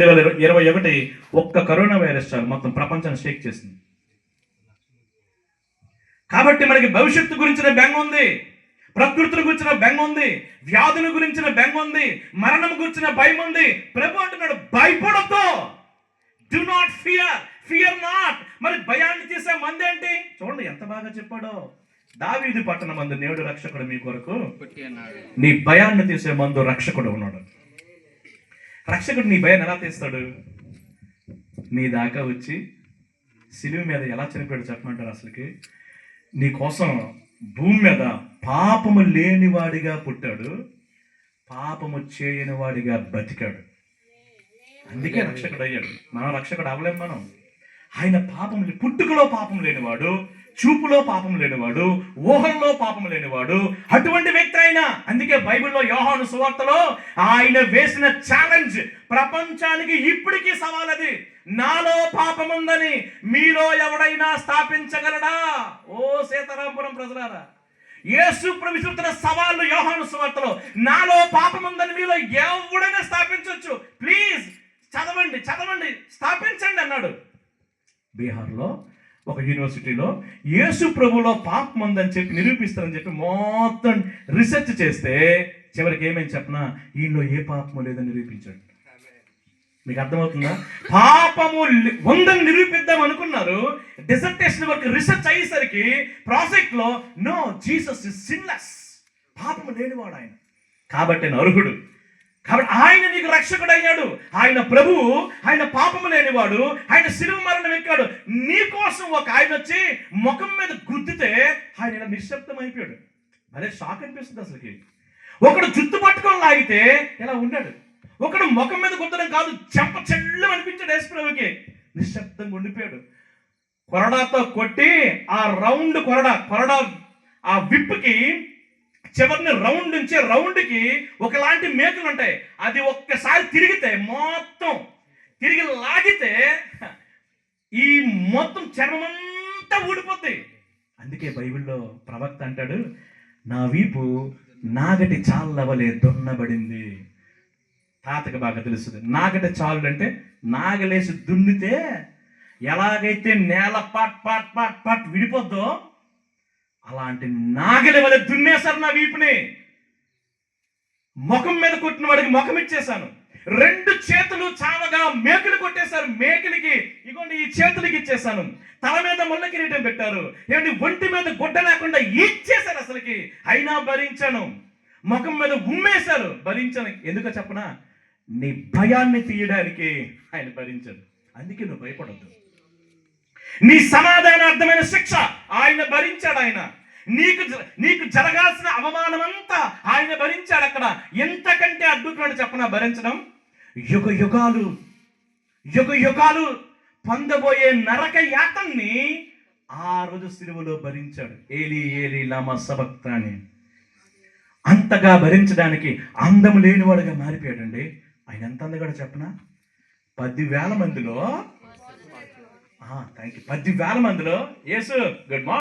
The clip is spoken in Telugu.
రెండు వేల ఇరవై ఒకటి ఒక్క కరోనా వైరస్ చాలు మొత్తం ప్రపంచాన్ని షేక్ చేసింది. కాబట్టి మనకి భవిష్యత్తు గురించిన బెంగ ఉంది ప్రకృతిని గురించిన బెంగ ఉంది వ్యాధుల గురించిన బెంగ ఉంది మరణం గురించిన భయం ఉంది. ప్రభు అంటున్నాడు భయపడద్దు. Do not fear fear not మరి భయాన్ని తీసే మంది ఏంటి? చూడండి ఎంత బాగా చెప్పాడో. దావీది పట్టణ మందు నేడు రక్షకుడు మీ కొరకు నీ భయాన్ని తీసే మందు రక్షకుడు ఉన్నాడు. రక్షకుడు నీ భయాన్ని ఎలా తీస్తాడు? నీ దాకా వచ్చి సిలువు మీద ఎలా చనిపోయాడు చెప్పమంటారు అసలుకి? నీ కోసం భూమి మీద పాపము లేనివాడిగా పుట్టాడు. పాపము చేయని వాడిగా బతికాడు. అందుకే రక్షకుడు అయ్యాడు మనం రక్షకుడు అవ్వలేం మనం. ఆయన పాపం పుట్టుకలో పాపం లేనివాడు. చూపులో పాపం లేనివాడు ఊహల్లో పాపం లేనివాడు అటువంటి వ్యక్తి ఆయన అందుకే బైబిల్లో యోహాను సువార్తలో ఆయన వేసిన ఛాలెంజ్ ప్రపంచానికి ఇప్పటికీ సవాల్ అది నాలో పాపం ఉందని మీలో ఎవడైనా స్థాపించగలడా? ఓ సీతారాంపురం ప్రజలారా యేసు ప్రవిస్తున్న సవాళ్ళు యోహాను సువార్తలో నాలో పాపం ఉందని మీలో ఎవడైనా స్థాపించవచ్చు ప్లీజ్ చదవండి చదవండి స్థాపించండి అన్నాడు. బీహార్లో ఒక యూనివర్సిటీలో యేసు ప్రభులో పాపం ఉందని చెప్పి నిరూపిస్తారని చెప్పి మొత్తం రీసెర్చ్ చేస్తే చివరికి ఏమేమి చెప్పనా? ఈయనలో ఏ పాపము లేదని నిరూపించాడు. మీకు అర్థమవుతుందా? పాపము ఉందని నిరూపిద్దాం అనుకున్నారు. డిసర్టేషన్ వరకు రీసెర్చ్ అయ్యేసరికి ప్రాజెక్ట్లో నో జీసస్ ఇస్ సిన్లెస్ పాపము లేనివాడు ఆయన. కాబట్టి నేను అర్హుడు. కాబట్టి ఆయన నీకు రక్షకుడు అయ్యాడు ఆయన ప్రభువు ఆయన పాపము లేనివాడు ఆయన శిలువ మరణం ఎక్కాడు. నీ కోసం ఒక ఆయన వచ్చి ముఖం మీద గుద్దితే ఆయన ఇలా నిశ్శబ్దం అయిపోయాడు. భలే షాక్ అనిపిస్తుంది అసలుకి. ఒకడు జుత్తు పట్టుకొని లాగితే ఇలా ఉన్నాడు. ఒకడు ముఖం మీద గుద్దడం కాదు చెంప చెల్లం అనిపించాడు యేసుప్రభుకి నిశ్శబ్దంగా ఉండిపోయాడు. కొరడాతో కొట్టి ఆ రౌండ్ కొరడా కొరడా ఆ విప్పుకి చివరిని రౌండ్ నుంచి రౌండ్కి ఒకలాంటి మేకులు ఉంటాయి అది ఒక్కసారి తిరిగితే మొత్తం తిరిగి లాగితే ఈ మొత్తం చర్మమంతా ఊడిపోద్ది. అందుకే బైబిల్లో ప్రవక్త అంటాడు నా వీపు నాగటి చాలవలే దున్నబడింది. తాతకి బాగా తెలుస్తుంది. నాగటి చాలు అంటే నాగలేసి దున్నితే ఎలాగైతే నేల పాట్ పాట్ పాట్ పాట్ విడిపోద్దో అలాంటి నాగలి వల్ల దున్నేశారు నా వీపుని. ముఖం మీద కొట్టిన వాడికి ముఖం ఇచ్చేశాను. రెండు చేతులు చావగా మేకలు కొట్టేశారు మేకలికి. ఇగోండి ఈ చేతులకి ఇచ్చేశాను. తల మీద ముళ్ళ కిరీటం పెట్టారు. ఏమండి ఒంటి మీద గుడ్డ లేకుండా ఇచ్చేశారు అసలుకి. అయినా భరించాను. ముఖం మీద ఉమ్మేశారు. భరించాను. ఎందుకో చెప్పనా? నీ భయాన్ని తీయడానికి ఆయన భరించాడు. అందుకే నువ్వు భయపడద్దు. నీ సమాధానార్థమైన శిక్ష ఆయన భరించాడు ఆయన. నీకు నీకు జరగాల్సిన అవమానం అంతా ఆయన భరించాడు అక్కడ. ఎంతకంటే అద్భుతమైన చెప్పన? భరించడం? యుగ యుగాలు యుగ యుగాలు పొందబోయే నరక యాతన్ని ఆ రోజు సిలువలో భరించాడు. ఏలి ఏలి లామా సబక్తాని అంతగా భరించడానికి అందం లేనివాడుగా మారిపోయాడండి. ఆయన ఎంత అందగాడు చెప్పనా? పదివేల మందిలో థ్యాంక్ యూ పదివేల మందిలో యేసు గుడ్ మార్నింగ్